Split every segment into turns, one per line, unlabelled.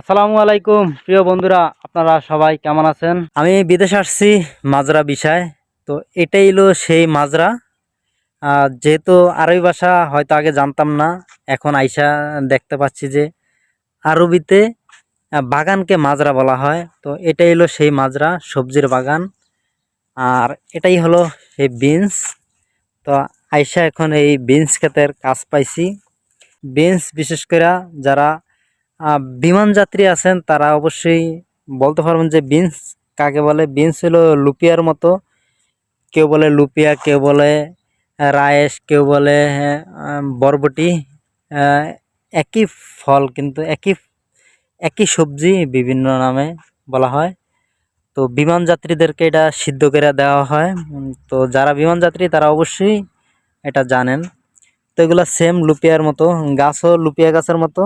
আসসালামু আলাইকুম, প্রিয় বন্ধুরা, আপনারা সবাই কেমন আছেন? আমি বিদেশে আসছি মাজরা বিষয়, তো এটাই হলো সেই মাজরা। যেহেতু আরবি ভাষা হয়তো আগে জানতাম না, এখন আইসা দেখতে পাচ্ছি যে আরবিতে বাগানকে মাজরা বলা হয়। তো এটাই হলো সেই মাজরা, সবজির বাগান। আর এটাই হলো সেই বিনস। তো আইসা এখন এই বিনস ক্ষেতের কাজ পাইছি। বিনস বিশেষ করে যারা বিমান যাত্রী আছেন, তারা অবশ্যই বলতে পারবেন যে বিনস, কাকে বলে? বিনস হলো লুপিয়ার মতো। কেউ বলে লুপিয়া, কেউ বলে রায়েস কেউ বলে বরবটি একই ফল কিন্তু একই একই সবজি বিভিন্ন নামে বলা হয়। তো বিমান যাত্রীদেরকে এটা সিদ্ধ করে দেওয়া হয়। তো যারা বিমান যাত্রী, তারা অবশ্যই এটা জানেন। তো এগুলো সেম লুপিয়ার মতো, গাছও লুপিয়া গাছের মতো।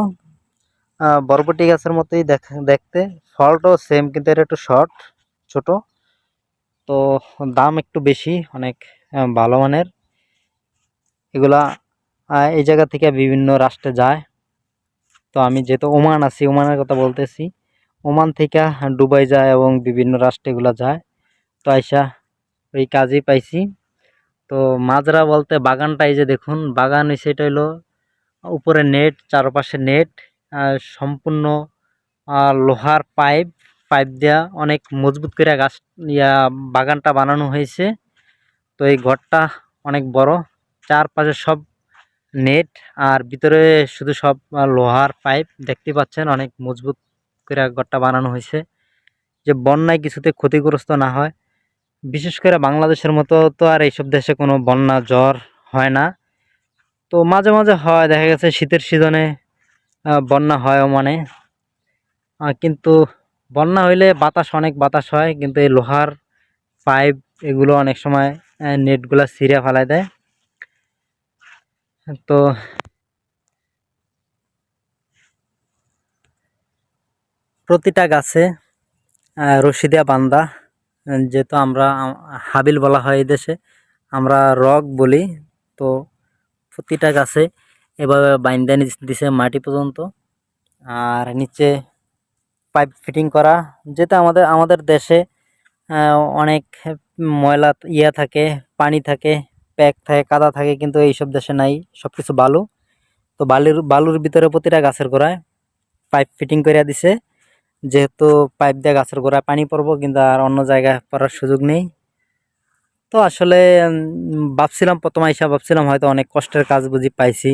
বরবটি গাছের মতোই দেখ- দেখতে। ফলটাও সেম কিন্তু এটা একটু শর্ট ছোট। তো দাম একটু বেশি, অনেক ভালো মানের। এগুলা এই জায়গা থেকে বিভিন্ন রাষ্ট্রে যায়। তো আমি যেহেতু ওমান আছি, ওমানের কথা বলতেছি, ওমান থেকে দুবাই যায় এবং বিভিন্ন রাষ্ট্রে এগুলা যায়। তো আইসা ওই কাজই পাইছি। তো মাজরা বলতে বাগানটা এই যে দেখুন, বাগান হইছে, এটা হলো উপরে নেট চারপাশে নেট সম্পূর্ণ লোহার পাইপ পাইপ দেওয়া অনেক মজবুত করে গাছ, ইয়া, বাগানটা বানানো হয়েছে। তো এই ঘরটা অনেক বড়, চারপাশে সব নেট আর ভিতরে শুধু সব লোহার পাইপ দেখতে পাচ্ছেন, অনেক মজবুত করে ঘরটা বানানো হয়েছে। যে বন্যায় কিছুতে ক্ষতিগ্রস্ত না হয়। বিশেষ করে বাংলাদেশের মতো তো আর এইসব দেশে কোনো বন্যা, জ্বর হয় না। তো মাঝে মাঝে হয়, দেখা গেছে শীতের সিজনে বন্যা হয় মানে। কিন্তু বন্যা হইলে বাতাস অনেক বাতাস হয় কিন্তু এই লোহার পাইপ এগুলো অনেক সময় নেটগুলা ছিঁড়ে ফেলায় দেয়। তো প্রতিটা গাছে আহ, রশি দেওয়া বান্দা যেহেতু আমরা হাবিল বলা হয় এই দেশে আমরা রক বলি। তো প্রতিটা গাছে এভাবে বাইন্দা দিছে মাটি পর্যন্ত। আর নিচে পাইপ ফিটিং করা, যেটা আমাদের আমাদের দেশে অনেক ময়লা ইয়া থাকে, পানি থাকে, প্যাক থাকে, কাদা থাকে, কিন্তু এইসব দেশে নাই সব কিছু বালু। তো বালুর বালুর ভিতরে প্রতিটা গাছের গোড়ায় পাইপ ফিটিং করে দিছে। যেহেতু পাইপ দিয়ে গাছের গোড়ায় পানি পড়ব, কিন্তু আর অন্য জায়গায় পড়ার সুযোগ নেই। তো আসলে ভাবছিলাম, প্রথম আইসা ভাবছিলাম হয়তো অনেক কষ্টের কাজ বুঝি পাইছি।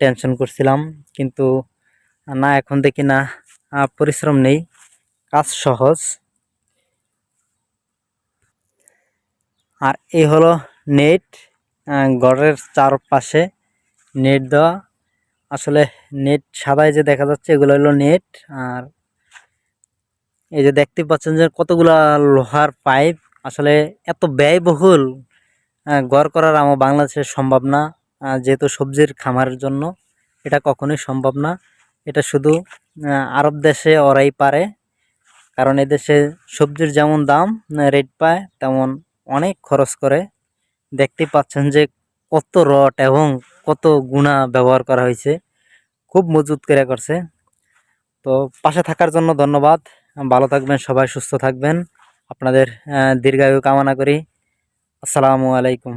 টেনশন করছিলাম, কিন্তু না, এখন দেখি না পরিশ্রম নেই, কাজ সহজ। আর এই হলো নেট ঘরের চারপাশে নেট দেওয়া। আসলে নেট সাদায় যে দেখা যাচ্ছে, এগুলো হলো নেট। আর এই যে দেখতে পাচ্ছেন যে কতগুলা লোহার পাইপ। আসলে এত ব্যয়বহুল ঘর করার আমার বাংলাদেশে সম্ভব না। যেহেতু সবজির খামারের জন্য এটা কখনোই সম্ভব না। এটা শুধু আরব দেশে ওরাই পারে, কারণ এদেশে সবজির যেমন দাম রেট পায়, তেমন অনেক খরচ করে। দেখতেই পাচ্ছেন যে কত রড এবং কত গুণা ব্যবহার করা হয়েছে, খুব মজবুত করে করছে। তো পাশে থাকার জন্য ধন্যবাদ। ভালো থাকবেন, সবাই সুস্থ থাকবেন। আপনাদের দীর্ঘায়ু কামনা করি। আসসালামু আলাইকুম।